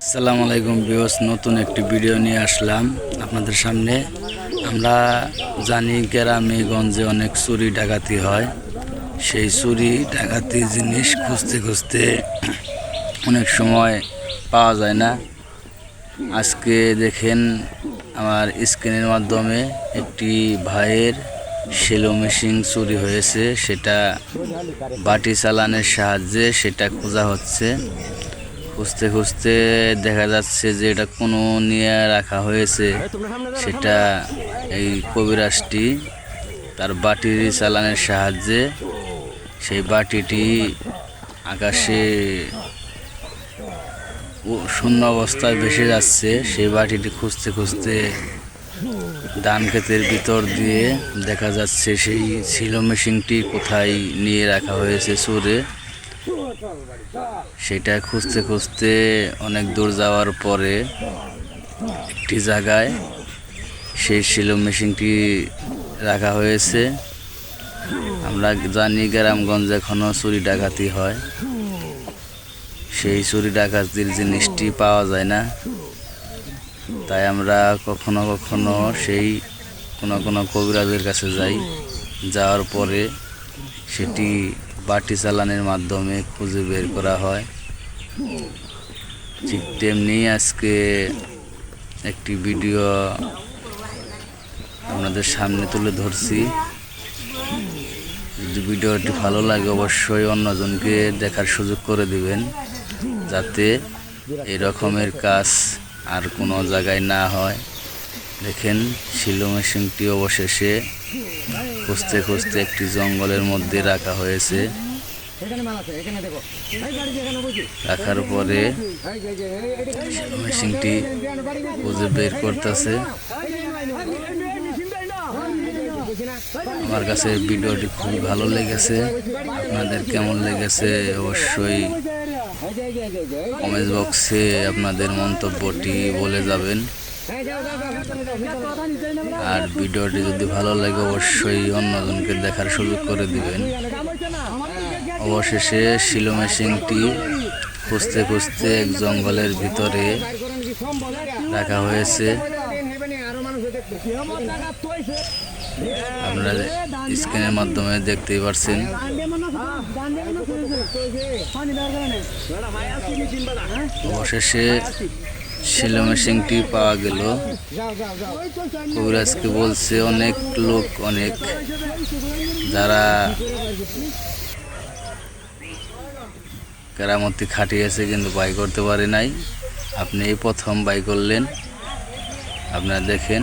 আসসালামু আলাইকুম বিওস নতুন একটি ভিডিও নিয়ে আসলাম আপনাদের সামনে। আমরা জানি গ্রামে গঞ্জে অনেক চুরি ডাকাতি হয়। সেই চুরি ডাকাতি জিনিস খুঁজতে খুঁজতে অনেক সময় পাওয়া যায় না। আজকে দেখেন আমার স্ক্রিনের মাধ্যমে একটি ভাইয়ের সেলো মেশিন চুরি হয়েছে। সেটা বাটি চালানের সাহায্যে সেটা খোঁজা হচ্ছে। খুঁজতে খুঁজতে দেখা যাচ্ছে যে এটা কোনো নিয়ে রাখা হয়েছে। সেটা এই কবিরাজটি তার বাটির চালানের সাহায্যে সেই বাটিটি আকাশে শূন্য অবস্থায় ভেসে যাচ্ছে। সেই বাটিটি খুঁজতে খুঁজতে ধান ক্ষেতের ভিতর দিয়ে দেখা যাচ্ছে সেই সিলো মেশিনটি কোথায় নিয়ে রাখা হয়েছে সুরে সেটা খুঁজতে খুঁজতে অনেক দূর যাওয়ার পরে একটি জায়গায় সেই শিলো মেশিনটি রাখা হয়েছে। আমরা জানি গ্রামগঞ্জে এখনও চুরি ডাকাতি হয়। সেই চুরি ডাকাতির জিনিসটি পাওয়া যায় না। তাই আমরা কখনো কখনো সেই কোনো কোনো কবিরাজের কাছে যাই। যাওয়ার পরে সেটি বাটি চালানের মাধ্যমে খুঁজে বের করা হয়। ঠিক তেমনি আজকে একটি ভিডিও আপনাদের সামনে তুলে ধরছি। যদি ভিডিওটি ভালো লাগে অবশ্যই অন্যজনকে দেখার সুযোগ করে দিবেন, যাতে এরকমের কাজ আর কোনো জায়গায় না হয়। দেখেন, শিলো মেশিনটি অবশেষে খুঁজতে খুঁজতে একটি জঙ্গলের মধ্যে রাখা হয়েছে। রাখার পরে মেশিনটি খুঁজে বের করতেছে। আমার কাছে ভিডিওটি খুবই ভালো লেগেছে। আপনাদের কেমন লেগেছে অবশ্যই। কমেন্ট বক্সে আপনাদের মন্তব্যটি বলে যাবেন। আর ভিডিওটি যদি ভালো লাগে, অবশ্যই অন্যজনকে দেখার সুযোগ করে দিবেন অবশেষে শিলো মেশিনটি খুঁজতে খুঁজতে এক জঙ্গলের ভিতরে? রাখা হয়েছে। আপনারা স্ক্রিনের মাধ্যমে দেখতেই পারছেন অবশেষে শিলো মেশিনটি পাওয়া গেল। কবিরাজকে বলছে অনেক লোক, অনেক। যারা কেরামতি খাটিয়েছে কিন্তু বাই করতে পারে নাই। আপনি এই প্রথম বাই করলেন। আপনারা দেখেন।